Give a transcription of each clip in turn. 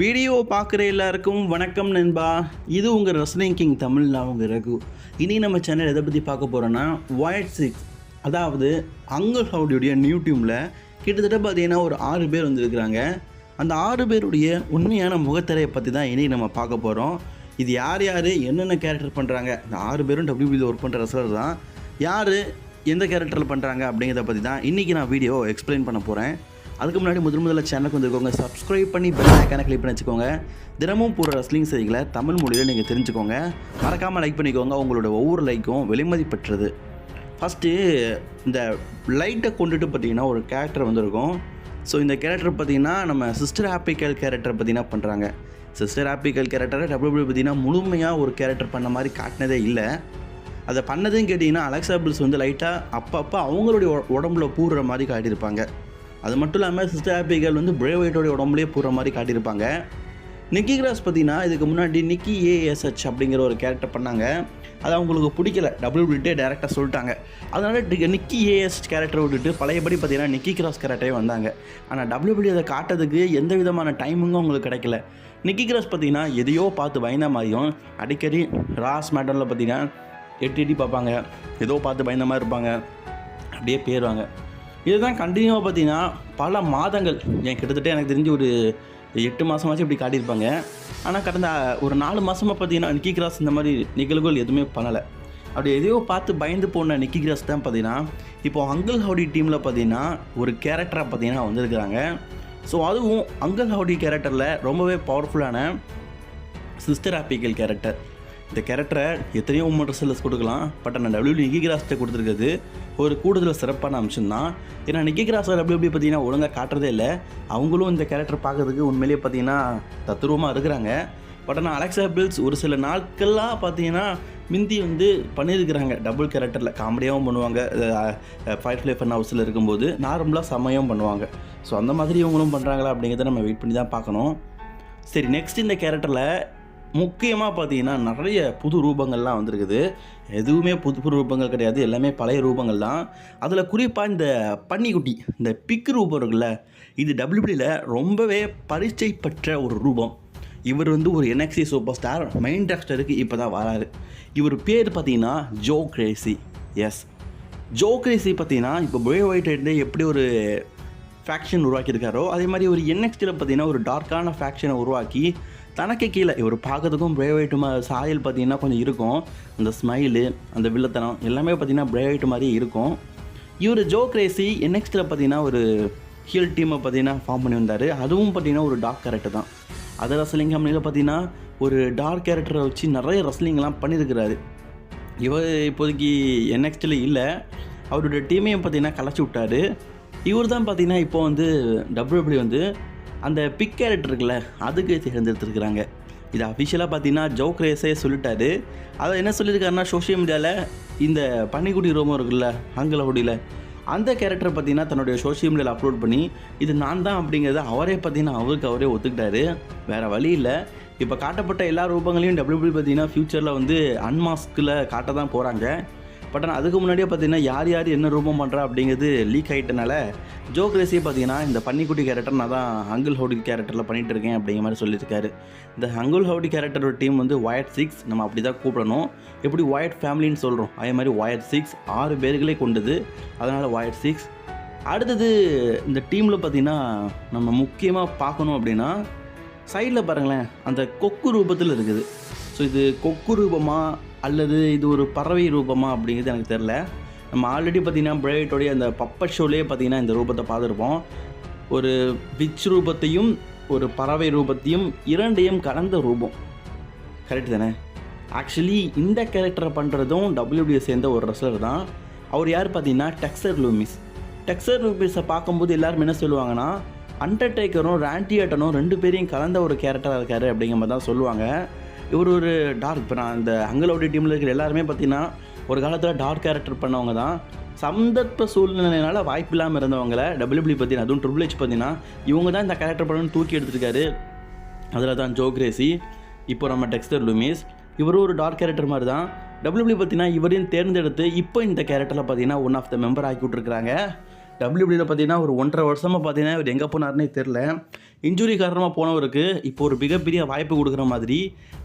Video பார்க்குற எல்லாருக்கும் வணக்கம் நண்பா. இது உங்கள் ரெஸ்லிங் கிங் தமிழ் நான் உங்கள் ரகு. இனி நம்ம சேனல் எதை பற்றி பார்க்க போகிறோன்னா ஒயிட் சிக்ஸ் அதாவது அங்கல் ஹவுடியுடைய நியூ டீமில் கிட்டத்தட்ட பார்த்தீங்கன்னா ஒரு ஆறு பேர் வந்திருக்கிறாங்க. அந்த ஆறு பேருடைய உண்மையான முகத்திரையை பற்றி தான் இனி நம்ம பார்க்க போகிறோம் இது யார் யார் என்னென்ன கேரக்டர் பண்ணுறாங்க இந்த ஆறு பேரும் டபிள்யூபியில் ஒர்க் பண்ணுற ரசலர் தான். யார் எந்த கேரக்டரில் பண்ணுறாங்க அப்படிங்கிறத பற்றி தான் இன்றைக்கி நான் வீடியோ எக்ஸ்பிளைன் பண்ண போகிறேன் அதுக்கு முன்னாடி முதல் முதல்ல சேனலுக்கு வந்துருக்கோங்க சப்ஸ்கிரைப் பண்ணி பெல் ஐக்கானை கிளிக் பண்ணி வச்சுக்கோங்க. தினமும் போகிற ரெஸ்லிங் செய்திகளை தமிழ் மொழியில் நீங்கள் தெரிஞ்சுக்கோங்க. மறக்காமல் லைக் பண்ணிக்கோங்க. உங்களோட ஒவ்வொரு லைக்கும் வெளிமதிப்பற்றது ஃபஸ்ட்டு இந்த லைட்டை கொண்டுட்டு பார்த்தீங்கன்னா ஒரு கேரக்டர் வந்திருக்கும். ஸோ இந்த கேரக்டர் பார்த்தீங்கன்னா நம்ம சிஸ்டர் ஹாப்பிக்கல் கேரக்டர் பார்த்தீங்கன்னா பண்ணுறாங்க சிஸ்டர் ஹாப்பிக்கல் கேரக்டரை டபிள்யூ பார்த்தீங்கன்னா முழுமையாக ஒரு கேரக்டர் பண்ண மாதிரி காட்டினதே இல்லை. அதை பண்ணதுன்னு கேட்டிங்கன்னா அலெக்சாபிள்ஸ் வந்து லைட்டாக அப்பப்போ அவங்களுடைய உடம்புல பூடுற மாதிரி காட்டியிருப்பாங்க. அது மட்டும் இல்லாமல் சிஸ்டர் ஆப்பிகள் வந்து பிரேவைட்டோடைய உடம்புலேயே போகிற மாதிரி காட்டியிருப்பாங்க. நிக்கி கிராஸ் பார்த்தீங்கன்னா இதுக்கு முன்னாடி நிக்கி ஏஎஸ்ஹெச் அப்படிங்கிற ஒரு கேரக்டர் பண்ணாங்க. அது அவங்களுக்கு பிடிக்கல. டபிள்யூபிள்டே டேரெக்டாக சொல்லிட்டாங்க. அதனால் நிக்கி ஏஎஸ் கேரக்டர் விட்டுட்டு பழையபடி பார்த்தீங்கன்னா நிக்கி கிராஸ் கேரக்டரே வந்தாங்க. ஆனால் டபிள்யூபிடி அதை காட்டுறதுக்கு எந்த விதமான டைமிங்கும் அவங்களுக்கு கிடைக்கல. நிக்கி கிராஸ் பார்த்தீங்கன்னா எதையோ பார்த்து பயந்த மாதிரியும் அடிக்கடி ராஸ் மேட்டரில் பார்த்தீங்கன்னா எட்டி எட்டி பார்ப்பாங்க. ஏதோ பார்த்து பயந்த மாதிரி இருப்பாங்க. அப்படியே போயிடுவாங்க இதுதான் கண்டினியூவாக பார்த்தீங்கன்னா பல மாதங்கள். என் கிட்டத்தட்ட எனக்கு தெரிஞ்சு ஒரு எட்டு மாதமாச்சும் இப்படி காட்டியிருப்பாங்க. ஆனால் கடந்த ஒரு நாலு மாதமாக பார்த்தீங்கன்னா நிக்கி கிராஸ் இந்த மாதிரி நிகழ்வுகள் எதுவுமே பண்ணலை. அப்படி எதையோ பார்த்து பயந்து போன நிக்கி கிராஸ் தான் பார்த்தீங்கன்னா இப்போ அங்கிள் ஹவுடி டீமில் பார்த்தீங்கன்னா ஒரு கேரக்டராக பார்த்தீங்கன்னா வந்திருக்கிறாங்க. ஸோ அதுவும் அங்கிள் ஹவுடி கேரக்டரில் ரொம்பவே பவர்ஃபுல்லான சிஸ்டர் ஆப்பிக்கல் கேரக்டர் இந்த கேரக்டரை எத்தனையோ உமன் ரெஸ்லர்ஸ் கொடுக்கலாம். பட் நான் டபிள்யூ நிக்கி கிராஸ்ட்டை கொடுத்துருக்குது ஒரு கூடுதல் சிறப்பான அம்சம் தான். ஏன்னா நிக்கி கிராஸ் அப்படி பார்த்தீங்கன்னா ஒழுங்காக காட்டுறதே இல்லை. அவங்களும் இந்த கேரக்டர் பார்க்கறதுக்கு உண்மையிலேயே பார்த்தீங்கன்னா தத்துருவமாக இருக்கிறாங்க. பட் ஆனால் அலெக்சா பில்ஸ் ஒரு சில நாட்கள்லாம் பார்த்தீங்கன்னா மிந்தி வந்து பண்ணியிருக்கிறாங்க. டபுள் கேரக்டரில் காமெடியாகவும் பண்ணுவாங்க. ஃபைட் ஃப்ளே ஃபன் ஹவுஸில் இருக்கும்போது நார்மலாக செம்மையாகவும் பண்ணுவாங்க. ஸோ அந்த மாதிரி இவங்களும் பண்ணுறாங்களா அப்படிங்கிறத நம்ம வெயிட் பண்ணி தான் பார்க்கணும். சரி நெக்ஸ்ட் இந்த கேரக்டரில் முக்கியமாக பார்த்தீங்கன்னா நிறைய புது ரூபங்கள்லாம் வந்திருக்குது. எதுவுமே புது புது ரூபங்கள் கிடையாது. எல்லாமே பழைய ரூபங்கள் தான். அதில் குறிப்பாக இந்த பன்னிக்குட்டி இந்த பிக் ரூபம் இருக்குல்ல இது டபிள்யூபியில் ரொம்பவே பரிச்சை பெற்ற ஒரு ரூபம். இவர் வந்து ஒரு என்எக்சி சூப்பர் ஸ்டார் மெயின் டாக்டருக்கு இப்போ தான் வராரு. இவர் பேர் பார்த்தீங்கன்னா Joe Gracie yes Joe Gracie பார்த்தீங்கன்னா இப்போ பே ஒயிட் எப்படி ஒரு ஃபேக்ஷன் உருவாக்கியிருக்காரோ அதே மாதிரி ஒரு என்எக்ஸ்டியில் பார்த்தீங்கன்னா ஒரு டார்க்கான ஃபேக்ஷனை உருவாக்கி தனக்கு கீழே இவர் பார்க்கறதுக்கும் பிரேவைட்டு மா சாயல் பார்த்தீங்கன்னா கொஞ்சம் இருக்கும். அந்த ஸ்மைலு அந்த வில்லத்தனம் எல்லாமே பார்த்தீங்கன்னா பிரேவைட்டு மாதிரியே இருக்கும். இவர் ஜோ கிரேசி என்எக்ஸ்டியில் பார்த்தீங்கன்னா ஒரு ஹீல் டீமை பார்த்தீங்கன்னா ஃபார்ம் பண்ணி வந்தார் அதுவும் பார்த்தீங்கன்னா ஒரு டார்க் கேரக்டர் தான். அதர் ரசலிங் கம்பெனியில் பார்த்தீங்கன்னா ஒரு டார்க் கேரக்டரை வச்சு நிறைய ரசலிங்லாம் பண்ணியிருக்கிறாரு. இவர் இப்போதைக்கு என்எக்ஸ்டில் இல்லை. அவருடைய டீமையும் பார்த்தீங்கன்னா கலைச்சி விட்டாரு. இவர் தான் பார்த்தீங்கன்னா இப்போ வந்து டபிள்யூபிள்யூ வந்து அந்த பிக் கேரக்டர் இருக்குல்ல அதுக்கு தேர்ந்தெடுத்துருக்குறாங்க. இது அஃபிஷியலாக பார்த்தீங்கன்னா ஜோக் ரேஸே சொல்லிட்டாரு. அதை என்ன சொல்லியிருக்காருன்னா சோஷியல் மீடியாவில் இந்த பன்னிக்குடி ரோமம் இருக்குல்ல ஆங்கிலகுடியில் அந்த கேரக்டர் பார்த்தீங்கன்னா தன்னுடைய சோஷியல் மீடியாவில் அப்லோட் பண்ணி இது நான் தான் அப்படிங்கிறத அவரே பார்த்தீங்கன்னா அவருக்கு அவரே ஒத்துக்கிட்டாரு. வேறு வழி இல்லை. இப்போ காட்டப்பட்ட எல்லா ரூபங்களையும் டபிள்யூபிள்யூ பார்த்தீங்கன்னா ஃப்யூச்சரில் வந்து அன்மாஸ்கில் காட்ட தான் போகிறாங்க பட் ஆனால் அதுக்கு முன்னாடியே பார்த்தீங்கன்னா யார் யார் என்ன ரூபம் பண்ணுறா அப்படிங்கிறது லீக் ஆகிட்டனால ஜோ கிரேஸியே பார்த்தீங்கன்னா இந்த பன்னிக்குட்டி கேரக்டர் நான் தான் அங்குல் ஹவுடி கேரக்டரில் பண்ணிகிட்டு இருக்கேன் அப்படிங்கிற மாதிரி சொல்லியிருக்காரு. இந்த அங்குல் ஹவுடி கேரக்டரோட டீம் வந்து ஒயட் சிக்ஸ் நம்ம அப்படி தான் கூப்பிடணும். எப்படி ஒயட் ஃபேமிலின்னு சொல்கிறோம் அதே மாதிரி ஒயட் சிக்ஸ் ஆறு பேர்களே கொண்டது. அதனால் ஒயட் சிக்ஸ் அடுத்தது இந்த டீமில் பார்த்தீங்கன்னா நம்ம முக்கியமாக பார்க்கணும் அப்படின்னா சைடில் பாருங்களேன் அந்த கொக்கு ரூபத்தில் இருக்குது. ஸோ இது கொக்கு ரூபமா அல்லது இது ஒரு பறவை ரூபமா அப்படிங்கிறது எனக்கு தெரில நம்ம ஆல்ரெடி பார்த்தீங்கன்னா பிரைட்டோடைய அந்த பப்பட் ஷோலேயே பார்த்தீங்கன்னா இந்த ரூபத்தை பார்த்துருப்போம். ஒரு விச் ரூபத்தையும் ஒரு பறவை ரூபத்தையும் இரண்டையும் கலந்த ரூபம். கரெக்ட் தானே? ஆக்சுவலி இந்த கேரக்டரை பண்ணுறதும் டபிள்யூடியை சேர்ந்த ஒரு ரெஸ்லர் தான். அவர் யார் பார்த்தீங்கன்னா டெக்ஸர் லூமிஸ் டெக்ஸர் லூமிஸை பார்க்கும்போது எல்லாரும் என்ன சொல்லுவாங்கன்னா அண்டர்டேக்கரும் ரேண்டியாட்டனும் ரெண்டு பேரையும் கலந்த ஒரு கேரக்டராக இருக்கார் அப்படிங்கிற மாதிரி தான் சொல்லுவாங்க. இவர் ஒரு டார்க் இப்போ நான் இந்த அங்கலோடி டீமில் இருக்கிற எல்லாருமே பார்த்தீங்கன்னா ஒரு காலத்தில் டார்க் கேரக்டர் பண்ணவங்க தான். சந்தர்ப்ப சூழ்நிலையினால வாய்ப்பு இல்லாமல் இருந்தவங்கள டபிள்யூபிள்யூ பார்த்தீங்கன்னா அதுவும் ட்ரிபிள் ஹெச் பார்த்தீங்கன்னா இவங்க தான் இந்த கேரக்டர் பண்ணணும்னு தூக்கி எடுத்திருக்காரு. அதில் தான் ஜோக்ரேசி இப்போ நம்ம டெக்ஸ்டர் லூமிஸ் இவரும் ஒரு டார்க் கேரக்டர் மாதிரி தான். டபிள்யூபிள்யூ பார்த்தீங்கன்னா இவரையும் தேர்ந்தெடுத்து இப்போ இந்த கேரக்டரில் பார்த்தீங்கன்னா ஒன் ஆஃப் த மெம்பர் ஆக்கி விட்ருக்காங்க டபிள்யூபிள்யூவில் பார்த்தீங்கன்னா ஒரு ஒன்றரை வருஷமாக பார்த்தீங்கன்னா இவர் எங்கே போனார்னே தெரில இன்ஜுரி காரணமாக போனவருக்கு இப்போ ஒரு மிகப்பெரிய வாய்ப்பு கொடுக்குற மாதிரி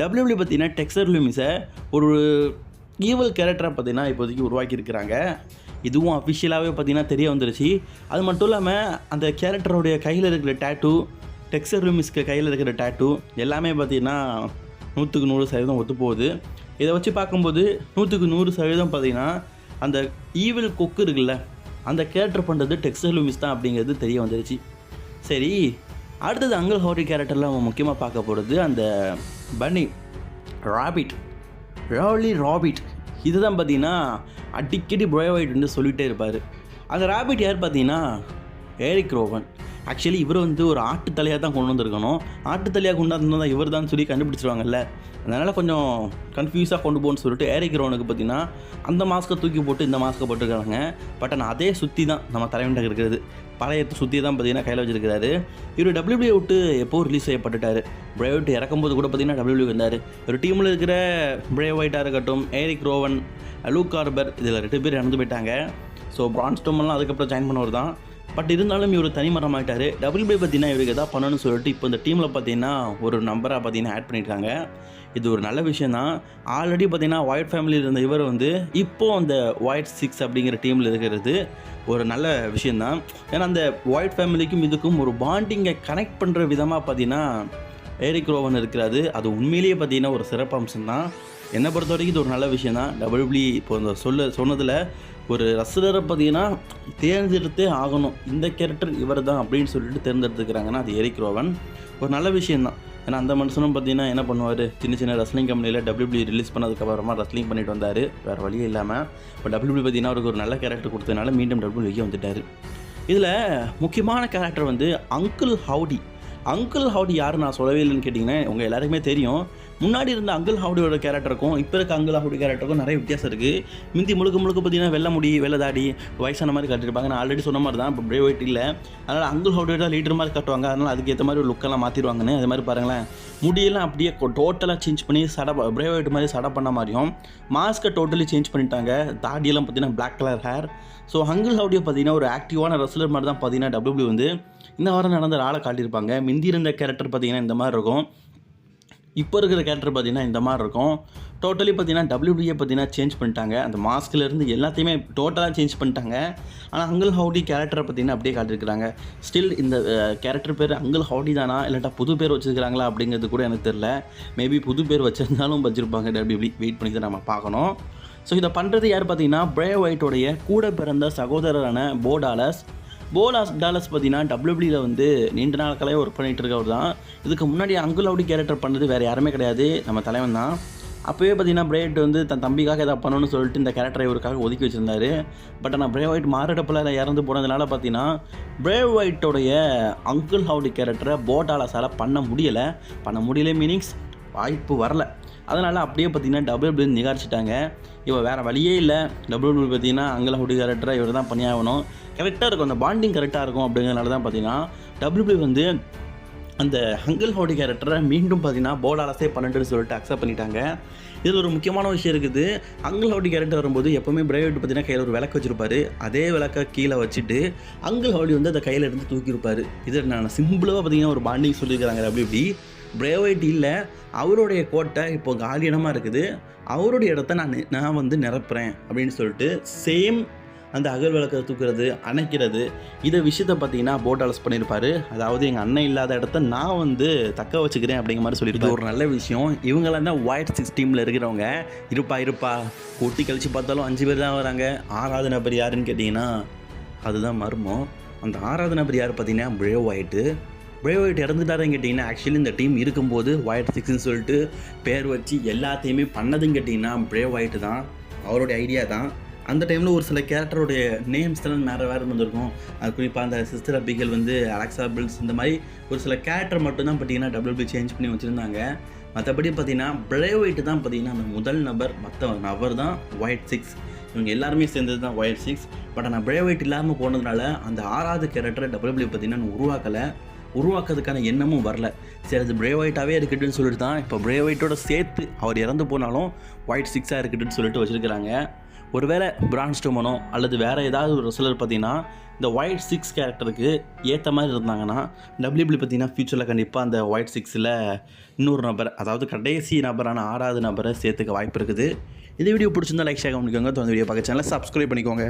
டபிள்யூபிள்யூ பார்த்தீங்கன்னா டெக்ஸர் லூமிஸை ஒரு ஈவல் கேரக்டராக பார்த்தீங்கன்னா இப்போதைக்கு உருவாக்கியிருக்கிறாங்க இதுவும் அஃபிஷியலாகவே பார்த்தீங்கன்னா தெரிய வந்துருச்சு. அது மட்டும் இல்லாமல் அந்த கேரக்டருடைய கையில் இருக்கிற டேட்டூ டெக்ஸர் லூமிஸ்க்கு கையில் இருக்கிற டேட்டூ எல்லாமே பார்த்தீங்கன்னா நூற்றுக்கு நூறு சதவீதம் ஒத்து போகுது. இதை வச்சு பார்க்கும்போது நூற்றுக்கு நூறு சதவீதம் பார்த்தீங்கன்னா அந்த ஈவில் கொக்கு இருக்குல்ல அந்த கேரக்டர் பண்ணுறது டெக்ஸ்டைல் லூமிஸ் தான் அப்படிங்கிறது தெரிய வந்துருச்சு. சரி அடுத்தது அங்கிள் ஹோரி கேரக்டரில் நம்ம முக்கியமாக பார்க்க போகிறது அந்த பன்னி ராபிட் ராலி ராபிட் இதுதான் பார்த்தீங்கன்னா அடிக்கடி ப்ரோவைட் வந்து சொல்லிகிட்டே இருப்பார். அந்த ராபிட் யார் பார்த்தீங்கன்னா? ஏரிக் ரோவன் ஆக்சுவலி இவர் வந்து ஒரு ஆட்டு தலையாக தான் கொண்டு வந்திருக்கணும். ஆட்டு தலையாக கொண்டு தான் இவர் தான் சொல்லி கண்டுபிடிச்சிருவாங்கல்ல. அதனால் கொஞ்சம் கன்ஃபியூஸாக கொண்டு போகணும்னு சொல்லிட்டு ஏரிக் பார்த்தீங்கன்னா அந்த மாஸ்க்கை தூக்கி போட்டு இந்த மாஸ்க்கை போட்டுருக்காங்க. பட் ஆனால் அதே சுற்றி தான் நம்ம தலைவன்கிட்ட இருக்கிறது. பழைய சுற்றி தான் பார்த்தீங்கன்னா கையில் வச்சிருக்கிறாரு. இவர் டபிள்யூபிள்யூ விட்டு எப்போது ரிலீஸ் செய்யப்பட்டுட்டார்? விட்டு இறக்கும்போது கூட பார்த்தீங்கன்னா டபிள்யூபிள்யூ இருந்தார் ஒரு டீமில் இருக்கிற பிரேவ் ஒயிட்டாக இருக்கட்டும் ஏரிக் ரோவன் லூக் கார்பர் இதில் ரெண்டு பேர் இறந்து போயிட்டாங்க. ஸோ பிரான்ஸ்டோமெல்லாம் அதுக்கப்புறம் ஜாயின் பண்ணவர் தான் பட் இருந்தாலும் இவர் தனிமரம் ஆகிட்டார் டபிள்யூபிள்யூ பார்த்தீங்கன்னா இவருக்கு எதாவது பண்ணணும்னு சொல்லிட்டு இப்போ இந்த டீமில் பார்த்தீங்கன்னா ஒரு நம்பராக பார்த்தீங்கன்னா ஆட் பண்ணியிருக்காங்க இது ஒரு நல்ல விஷயம் தான். ஆல்ரெடி பார்த்தீங்கன்னா ஒயிட் ஃபேமிலியில் இருந்த இவர் வந்து இப்போது அந்த ஒயிட் சிக்ஸ் அப்படிங்கிற டீமில் இருக்கிறது ஒரு நல்ல விஷயந்தான் ஏன்னா அந்த ஒயிட் ஃபேமிலிக்கும் இதுக்கும் ஒரு பாண்டிங்கை கனெக்ட் பண்ணுற விதமாக பார்த்தீங்கன்னா ஏரிக் ரோவன் இருக்கிறது அது உண்மையிலேயே பார்த்தீங்கன்னா ஒரு சிறப்பம்சம் தான் என்னை பொறுத்த வரைக்கும் இது ஒரு நல்ல விஷயம் தான். டபிள்யூபிளி இப்போ இந்த சொல்ல சொன்னதில் ஒரு ரசிகரை பார்த்தீங்கன்னா தேர்ந்தெடுத்தே ஆகணும். இந்த கேரக்டர் இவர் தான் அப்படின்னு சொல்லிட்டு தேர்ந்தெடுத்துக்கிறாங்கன்னா அது எரிக் ரோவன் ஒரு நல்ல விஷயந்தான் ஏன்னா அந்த மனுஷனும் பார்த்தீங்கன்னா என்ன பண்ணுவார்? சின்ன சின்ன ரஸ்லிங் கம்பெனியில் டபிள்யூபிள்யூ ரிலீஸ் பண்ணதுக்கப்புறமா ரஸ்லிங் பண்ணிட்டு வந்தார். வேறு வழியே இல்லாமல் இப்போ டபிள்யூபிள்யூ பார்த்தீங்கன்னா அவருக்கு ஒரு நல்ல கேரக்டர் கொடுத்ததுனால மீண்டும் டபிள்யூபிள்யூக்கு வந்துட்டார். இதில் முக்கியமான கேரக்டர் வந்து அங்கிள் ஹவுடி அங்கிள் ஹவுடி யார் நான் சொல்லவே இல்லைன்னு கேட்டிங்கன்னா உங்கள் எல்லாருக்குமே தெரியும். முன்னாடி இருந்த அங்கிள் ஹவுடியோட கேரக்டருக்கும் இப்போ இருக்க அங்கிள் ஹவுடி கேரக்டருக்கும் நிறைய வித்தியாசம் இருக்குது மிந்தி முழுக்க முழுக்க பார்த்தீங்கன்னா வெள்ளை முடி வெள்ள தாடி வயசான மாதிரி காட்டியிருப்பாங்க. நான் ஆல்ரெடி சொன்ன மாதிரி தான் இப்போ பிரேவ் ஒயிட் இல்லை. அதனால் அங்கிள் ஹவுடியோட லீடர் மாதிரி காட்டுவாங்க. அதனால் அதுக்கேற்ற மாதிரி ஒரு லுக்கெல்லாம் மாற்றிடுவாங்கன்னு அது மாதிரி பாருங்களேன். முடியெல்லாம் அப்படியே டோட்டலாக சேஞ்ச் பண்ணி சடை பிரேவ் ஒயிட் மாதிரி சடை பண்ண மாதிரியும் மாஸ்க்கை டோட்டலி சேஞ்ச் பண்ணிட்டாங்க. தாடியெல்லாம் பார்த்தீங்கன்னா black colour hair so uncle ஹவுடியை பார்த்தீங்கன்னா ஒரு ஆக்டிவான ரெஸ்லர் மாதிரி தான் பார்த்தீங்கன்னா டபிள்யூ வந்து இந்த வாரம் நடந்த ஆளை காட்டியிருப்பாங்க. மிந்தி இருந்த கேரக்டர் பார்த்தீங்கன்னா இந்த மாதிரி இருக்கும். இப்போ இருக்கிற கேரக்டர் பார்த்தீங்கன்னா இந்த மாதிரி இருக்கும். டோட்டலி பார்த்தீங்கன்னா டபிள்யூடிஏ பார்த்தீங்கன்னா சேஞ்ச் பண்ணிட்டாங்க. அந்த மாஸ்க்லேருந்து எல்லாத்தையுமே டோட்டலாக சேஞ்ச் பண்ணிட்டாங்க. ஆனால் அங்கிள் ஹவுடி கேரக்டரை பார்த்தீங்கன்னா அப்படியே காட்டியிருக்கிறாங்க. ஸ்டில் இந்த கேரக்டர் பேர் அங்கிள் ஹவுடி தானா? இல்லாட்டா புது பேர் வச்சுருக்கிறாங்களா அப்படிங்கிறது கூட எனக்கு தெரில மேபி புது பேர் வச்சுருந்தாலும் வச்சுருப்பாங்க. டபிள்யூபி வெயிட் பண்ணி தான் நம்ம பார்க்கணும். ஸோ இதை பண்ணுறது யார் பார்த்தீங்கன்னா பிரே ஒயிட்டோடைய கூட பிறந்த சகோதரரான போடாலஸ் போலாஸ் டாலஸ் பார்த்தீங்கன்னா டபிள்யூபிளியில் வந்து நீண்ட நாட்களே ஒர்க் பண்ணிகிட்டு இருக்கவர் தான். இதுக்கு முன்னாடி அங்குள் அவுடி கேரக்டர் பண்ணது வேறு யாருமே கிடையாது. நம்ம தலைவன் தான். அப்போவே பார்த்தீங்கன்னா பிரேட் வந்து தன் தம்பிக்காக எதாவது பண்ணணும்னு சொல்லிட்டு இந்த கேரக்டரை இவருக்காக ஒதுக்கி வச்சுருந்தாரு. பட் ஆனால் பிரேவ் ஒயிட் மாரடப்பில் இறந்து போனதுனால பார்த்தீங்கன்னா பிரேவ் ஒயிட்டோடைய அங்கிள் ஹவுடி கேரக்டரை போட்டாலஸால் பண்ண முடியலை. பண்ண முடியல மீனிங்ஸ் வாய்ப்பு வரல. அதனால் அப்படியே பார்த்தீங்கன்னா டபுள் நிகாரிச்சிட்டாங்க. இவன் வேறு வழியே இல்லை. டபுள் பார்த்தீங்கன்னா அங்கிள் ஹுடி கேரக்டரை இவர் தான் பண்ணியாகணும் கரெக்டாக இருக்கும். அந்த பாண்டிங் கரெக்டாக இருக்கும் அப்படிங்கிறனால தான் பார்த்தீங்கன்னா டபிள்யூபிள்யூ வந்து அந்த ஹங்கல் ஹோடி கேரக்டரை மீண்டும் பார்த்தீங்கன்னா போர்டாலஸே பன்னெண்டுன்னு சொல்லிட்டு அக்செப்ட் பண்ணிட்டாங்க. இதில் ஒரு முக்கியமான விஷயம் இருக்குது. அங்கிள் ஹவுடி கேரக்டர் வரும்போது எப்போவுமே பிரைவேட் பார்த்தீங்கன்னா கையில் ஒரு விளக்கு வச்சிருப்பாரு. அதே விளக்கை கீழே வச்சுட்டு அங்கிள் ஹவுடி வந்து அந்த கையில் இருந்து தூக்கியிருப்பார். இது நான் சிம்பிளாக பார்த்தீங்கன்னா ஒரு பாண்டிங் சொல்லியிருக்கிறாங்க. அப்படி இப்படி பிரேவைட் இல்லை. அவருடைய கோட்டை இப்போ காலியிடமாக இருக்குது. அவருடைய இடத்த நான் நான் வந்து நிரப்புறேன் அப்படின்னு சொல்லிட்டு சேம் அந்த அகல் விளக்கை தூக்குறது அணைக்கிறது இதை விஷயத்தை பார்த்தீங்கன்னா போட்டாலஸ் பண்ணியிருப்பாரு. அதாவது எங்கள் அண்ணன் இல்லாத இடத்த நான் வந்து தக்க வச்சுக்கிறேன் அப்படிங்கிற மாதிரி சொல்லியிருக்கேன் ஒரு நல்ல விஷயம். இவங்களாம் தான் ஒயிட் சிக்ஸ் டீமில் இருக்கிறவங்க? இருப்பா இருப்பா. கூட்டி கழித்து பார்த்தாலும் அஞ்சு பேர் தான் வராங்க. ஆறாவது நபர் யாருன்னு கேட்டிங்கன்னா அதுதான் மர்மம். அந்த ஆறாவது நபர் யார் பார்த்தீங்கன்னா பிழே ஒயிட்டு பிரேவ் ஒயிட் இறந்துட்டாருன்னு கேட்டிங்கன்னா ஆக்சுவலி இந்த டீம் இருக்கும்போது ஒயிட் சிக்ஸ்னு சொல்லிட்டு பேர் வச்சு எல்லாத்தையுமே பண்ணதுன்னு கேட்டிங்கன்னா பிரேவ் ஒயிட் தான் அவருடைய ஐடியா தான். அந்த டைமில் ஒரு சில கேரக்டருடைய நேம்ஸ் தான் வேறு வேறு வந்திருக்கும் அது குறிப்பாக அந்த சிஸ்டர் அபிகள் வந்து அலெக்சா பில்ஸ் இந்த மாதிரி ஒரு சில கேரக்டர் மட்டும்தான் பார்த்தீங்கன்னா டபிள்யூபி சேஞ்ச் பண்ணி வச்சுருந்தாங்க. மற்றபடி பார்த்தீங்கன்னா பிரேவ் ஒயிட் தான் பார்த்தீங்கன்னா அந்த முதல் நபர் மற்ற நபர் தான் ஒயிட் சிக்ஸ் இவங்க எல்லாருமே சேர்ந்தது தான் ஒயிட் சிக்ஸ் பட் ஆனால் பிரேவ் ஒயிட் இல்லாமல் போனதுனால அந்த ஆறாவது கேரக்டரை டபிள்யூபி பார்த்தீங்கன்னா உருவாக்கலை. உருவாக்குறதுக்கான எண்ணமும் வரல. சரி அது பிரேவ் ஒயிட்டாகவே இருக்கட்டும்னு சொல்லிட்டு தான் இப்போ பிரேவ் ஒயிட்டோட சேர்த்து அவர் இறந்து போனாலும் ஒயிட் சிக்ஸாக இருக்கட்டுன்னு சொல்லிட்டு வச்சுருக்கிறாங்க. ஒருவேளை பிரான்ஸ்டோமனோ அல்லது வேறு ஏதாவது ஒரு ரெஸ்லர் பார்த்தீங்கன்னா இந்த ஒயிட் சிக்ஸ் கேரக்டருக்கு ஏற்ற மாதிரி இருந்தாங்கன்னா டபிள்யூபிள்யூ பார்த்தீங்கன்னா ஃபியூச்சரில் கண்டிப்பாக அந்த ஒயிட் சிக்ஸில் இன்னொரு நபர் அதாவது கடைசி நபரான ஆறாவது நபரை சேர்த்துக்க வாய்ப்பு இருக்குது. இந்த வீடியோ பிடிச்சிருந்தா லைக் ஷேர் பண்ணிக்கோங்க தொடர்ந்து வீடியோ பார்க்க சேனலை சப்ஸ்கிரைப் பண்ணிக்கோங்க.